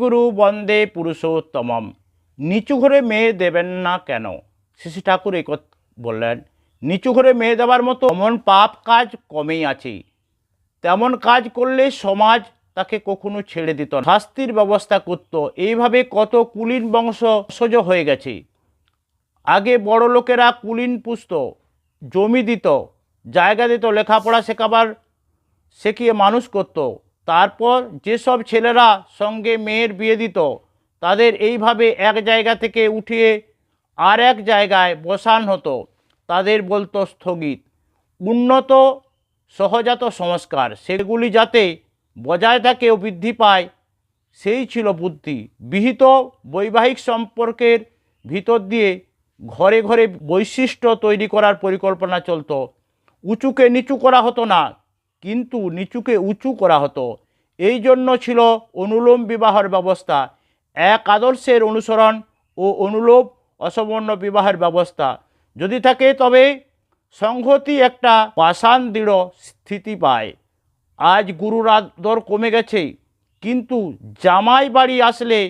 গুরু বন্দে পুরুষোত্তমম। নিচু ঘরে মেয়ে দেবেন না কেন? শ্রী ঠাকুর এই কথা বললেন, নিচু ঘরে মেয়ে দেওয়ার মতো এমন পাপ কাজ কমেই আছে। তেমন কাজ করলে সমাজ তাকে কখনো ছেড়ে দিত না। শাস্তির ব্যবস্থা করত। এইভাবে কত কুলীন বংশ সজ হয়ে গেছে। আগে বড় লোকেরা কুলীন পুষত, জমি দিত, জায়গা দিত, লেখাপড়া শেখাবার, শেখিয়ে মানুষ করত। তারপর যেসব ছেলেরা সঙ্গে মেয়ের বিয়ে দিত, তাদের এইভাবে এক জায়গা থেকে উঠিয়ে আর এক জায়গায় বসান হতো। তাদের বলতো স্থগিত। উন্নত, সহজাত সংস্কার, সেগুলি যাতে বজায় থাকে ও বৃদ্ধি পায়, সেই ছিল বুদ্ধি। বিহিত বৈবাহিক সম্পর্কের ভিতর দিয়ে ঘরে ঘরে বৈশিষ্ট্য তৈরি করার পরিকল্পনা চলতো। উঁচুকে নিচু করা হতো না কিন্তু নিচুকে উঁচু করা হতো। এই জন্য ছিল অনুলোম বিবাহের ব্যবস্থা। এক আদর্শের অনুসরণ ও অনুলোম অসমর্ণ বিবাহের ব্যবস্থা। যদি থাকে তবে সংহতি একটা পাষাণ দৃঢ় স্থিতি পায়। আজ গুরুর আদর কমে গেছে, কিন্তু জামাই বাড়ি আসলে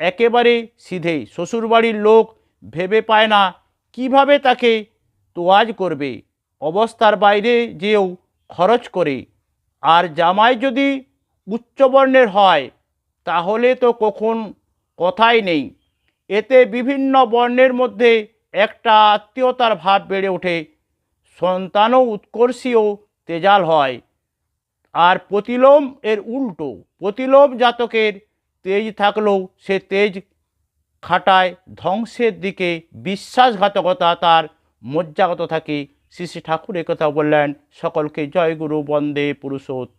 একেবারে সিধে। শ্বশুরবাড়ির লোক ভেবে পায় না, কীভাবে তাকে তোয়াজ করবে? অবস্থার বাইরে যেও খরচ করে। আর জামাই যদি উচ্চবর্ণের হয়, তাহলে তো কখন কথাই নেই। এতে বিভিন্ন বর্ণের মধ্যে একটা আত্মীয়তার ভাব বেড়ে ওঠে। সন্তানও উৎকর্ষীয় তেজাল হয়। আর প্রতিলোম এর উল্টো, প্রতিলোম জাতকের তেজ থাকলেও সে তেজ খাটায় ধ্বংসের দিকে বিশ্বাসঘাতকতা তার মজ্জাগত থাকে। শ্রী শ্রী ঠাকুর একথা বললেন সকলকে জয় গুরু বন্দে পুরুষোত্তম।